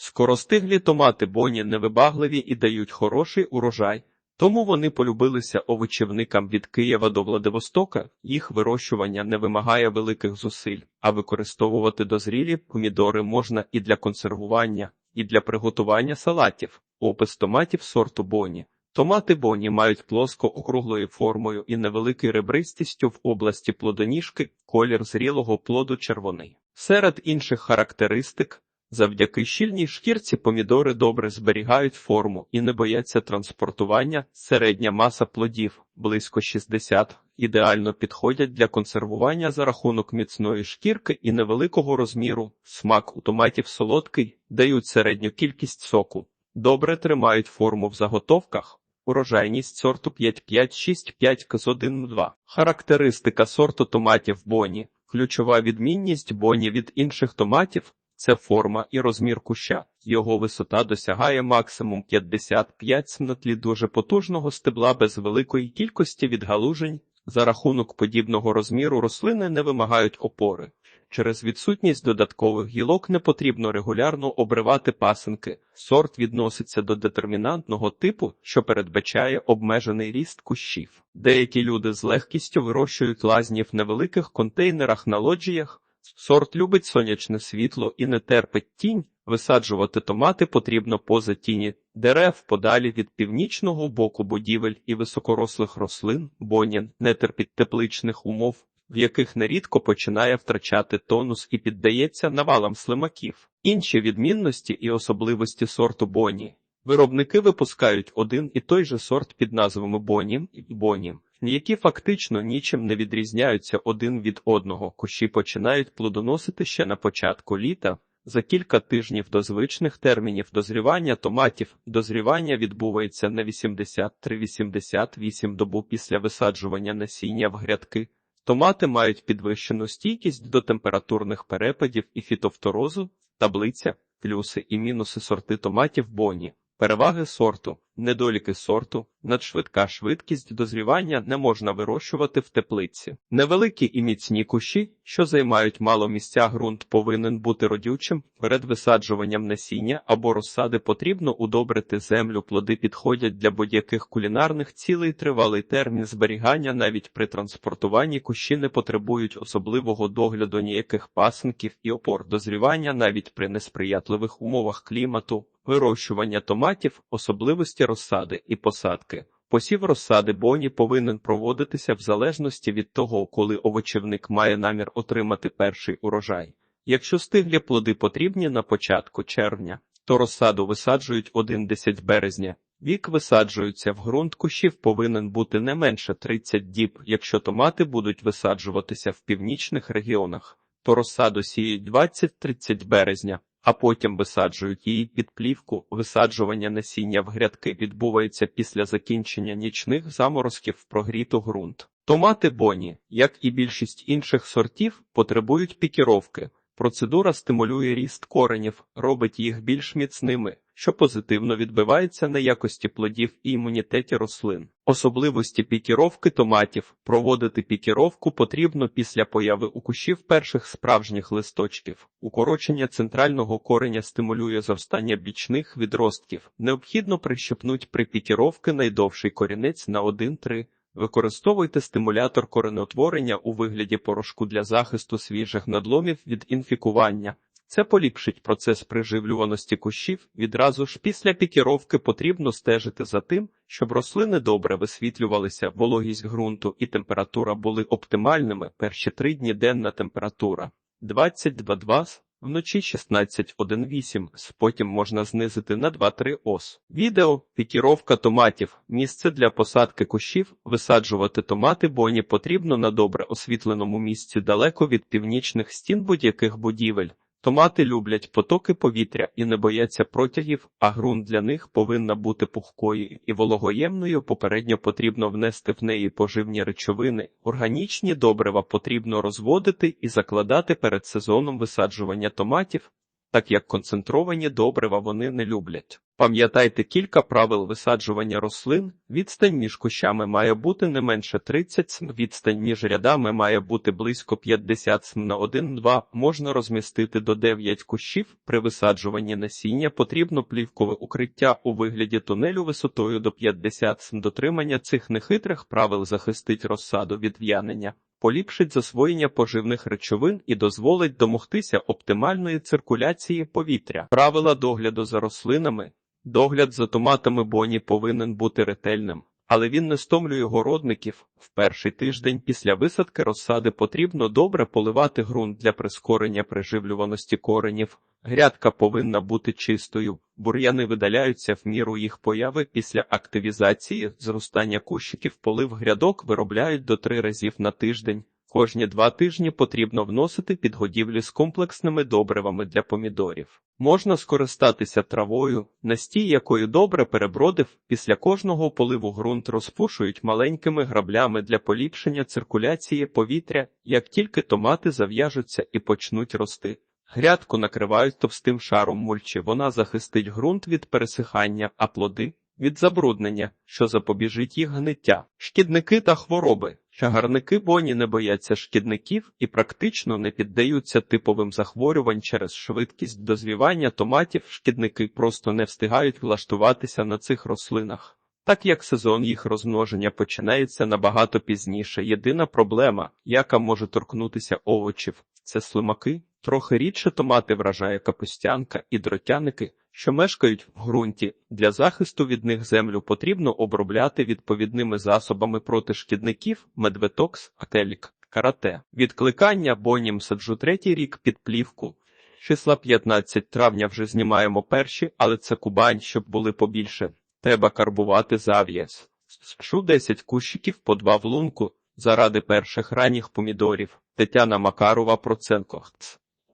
Скоростиглі томати боні невибагливі і дають хороший урожай, тому вони полюбилися овочівникам від Києва до Владивостока. Їх вирощування не вимагає великих зусиль, а використовувати дозрілі помідори можна і для консервування, і для приготування салатів. Опис томатів сорту боні. Томати боні мають плоско-округлою формою і невеликою ребристістю в області плодоніжки, колір зрілого плоду червоний. Серед інших характеристик Завдяки щільній шкірці помідори добре зберігають форму і не бояться транспортування. Середня маса плодів близько 60, ідеально підходять для консервування за рахунок міцної шкірки і невеликого розміру. Смак у томатів солодкий, дають середню кількість соку, добре тримають форму в заготовках. Урожайність сорту 5-5-6-5 кз 1-2. Характеристика сорту томатів боні. Ключова відмінність боні від інших томатів це форма і розмір куща. Його висота досягає максимум 55 см на тлі дуже потужного стебла без великої кількості відгалужень. За рахунок подібного розміру рослини не вимагають опори. Через відсутність додаткових гілок не потрібно регулярно обривати пасинки. Сорт відноситься до детермінантного типу, що передбачає обмежений ріст кущів. Деякі люди з легкістю вирощують лазні в невеликих контейнерах на лоджіях. Сорт любить сонячне світло і не терпить тінь. Висаджувати томати потрібно поза тіні дерев подалі від північного боку будівель і високорослих рослин, бонін не терпить тепличних умов, в яких нерідко починає втрачати тонус і піддається навалам слимаків. Інші відмінності і особливості сорту боні. Виробники випускають один і той же сорт під назвами бонім і бонім які фактично нічим не відрізняються один від одного. Кущі починають плодоносити ще на початку літа. За кілька тижнів до звичних термінів дозрівання томатів дозрівання відбувається на 83-88 добу після висаджування насіння в грядки. Томати мають підвищену стійкість до температурних перепадів і фітофторозу, таблиця, плюси і мінуси сорти томатів боні. Переваги сорту, недоліки сорту, надшвидка швидкість дозрівання не можна вирощувати в теплиці. Невеликі і міцні кущі, що займають мало місця, ґрунт повинен бути родючим. Перед висаджуванням насіння або розсади потрібно удобрити землю. Плоди підходять для будь-яких кулінарних цілей тривалий термін зберігання навіть при транспортуванні кущі не потребують особливого догляду ніяких пасинків і опор дозрівання навіть при несприятливих умовах клімату. Вирощування томатів, особливості розсади і посадки. Посів розсади боні повинен проводитися в залежності від того, коли овочівник має намір отримати перший урожай. Якщо стиглі плоди потрібні на початку червня, то розсаду висаджують 1-10 березня. Вік висаджуються в ґрунт кущів повинен бути не менше 30 діб. Якщо томати будуть висаджуватися в північних регіонах, то розсаду сіють 20-30 березня а потім висаджують її під плівку. Висаджування насіння в грядки відбувається після закінчення нічних заморозків в прогріту ґрунт. Томати боні, як і більшість інших сортів, потребують пікіровки. Процедура стимулює ріст коренів, робить їх більш міцними, що позитивно відбивається на якості плодів і імунітеті рослин. Особливості пікіровки томатів проводити пікіровку потрібно після появи у кущів перших справжніх листочків. Укорочення центрального кореня стимулює зростання бічних відростків. Необхідно прищепнуть при пікіровки найдовший корінець на 1-3 Використовуйте стимулятор коренеутворення у вигляді порошку для захисту свіжих надломів від інфікування. Це поліпшить процес приживлюваності кущів. Відразу ж після пікіровки потрібно стежити за тим, щоб рослини добре висвітлювалися, вологість ґрунту і температура були оптимальними. Перші три дні денна температура 22-2 Вночі 16.1.8, потім можна знизити на 2-3 ос. Відео пікіровка томатів. Місце для посадки кущів. Висаджувати томати боні потрібно на добре освітленому місці далеко від північних стін будь-яких будівель. Томати люблять потоки повітря і не бояться протягів, а ґрунт для них повинна бути пухкою і вологоємною. Попередньо потрібно внести в неї поживні речовини. Органічні добрива потрібно розводити і закладати перед сезоном висаджування томатів. Так як концентровані добрива вони не люблять. Пам'ятайте кілька правил висаджування рослин. Відстань між кущами має бути не менше 30 см, відстань між рядами має бути близько 50 см на 1-2, можна розмістити до 9 кущів. При висаджуванні насіння потрібно плівкове укриття у вигляді тунелю висотою до 50 см. Дотримання цих нехитрих правил захистить розсаду від в'янення поліпшить засвоєння поживних речовин і дозволить домогтися оптимальної циркуляції повітря. Правила догляду за рослинами. Догляд за томатами боні повинен бути ретельним, але він не стомлює городників. В перший тиждень після висадки розсади потрібно добре поливати ґрунт для прискорення приживлюваності коренів. Грядка повинна бути чистою, бур'яни видаляються в міру їх появи після активізації, зростання кущиків полив грядок виробляють до три разів на тиждень. Кожні два тижні потрібно вносити підгодівлі з комплексними добривами для помідорів. Можна скористатися травою, настій якої добре перебродив, після кожного поливу ґрунт розпушують маленькими граблями для поліпшення циркуляції повітря, як тільки томати зав'яжуться і почнуть рости. Грядку накривають товстим шаром мульчі, вона захистить ґрунт від пересихання, а плоди від забруднення, що запобіжить їх гниття. Шкідники та хвороби. Чагарники боні не бояться шкідників і практично не піддаються типовим захворювань через швидкість дозвівання томатів. Шкідники просто не встигають влаштуватися на цих рослинах. Так як сезон їх розмноження починається набагато пізніше. Єдина проблема, яка може торкнутися овочів, це слимаки. Трохи рідше томати вражає капустянка і дротяники, що мешкають в ґрунті. Для захисту від них землю потрібно обробляти відповідними засобами проти шкідників, медветокс, ателік, карате. Відкликання бонім саджу третій рік під плівку. Числа 15 травня вже знімаємо перші, але це кубань, щоб були побільше. Треба карбувати зав'яз. Саджу 10 кущиків по два в лунку заради перших ранніх помідорів. Тетяна Макарова Проценко.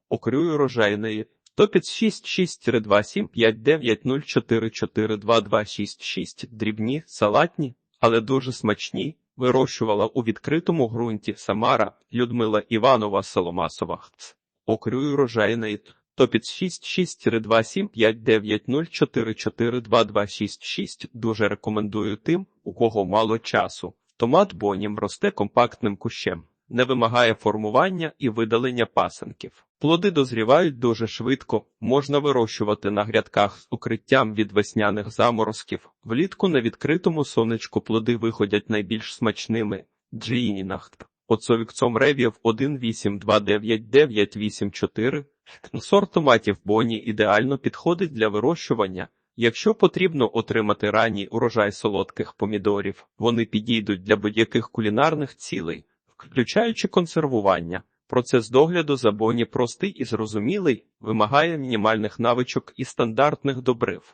Окрюю рожайної. Топіц 6642759044422266 дрібні, салатні, але дуже смачні. Вирощувала у відкритому ґрунті Самара Людмила Іванова Соломасова. Окрюю рожайної. Топіц 6642759044422266 дуже рекомендую тим, у кого мало часу. Томат бонім росте компактним кущем не вимагає формування і видалення пасенків. Плоди дозрівають дуже швидко, можна вирощувати на грядках з укриттям від весняних заморозків. Влітку на відкритому сонечку плоди виходять найбільш смачними. Джіїнінахт. Оцовікцом ревів 1829984. Сорт томатів боні ідеально підходить для вирощування. Якщо потрібно отримати ранній урожай солодких помідорів, вони підійдуть для будь-яких кулінарних цілей включаючи консервування. Процес догляду за боні простий і зрозумілий, вимагає мінімальних навичок і стандартних добрив.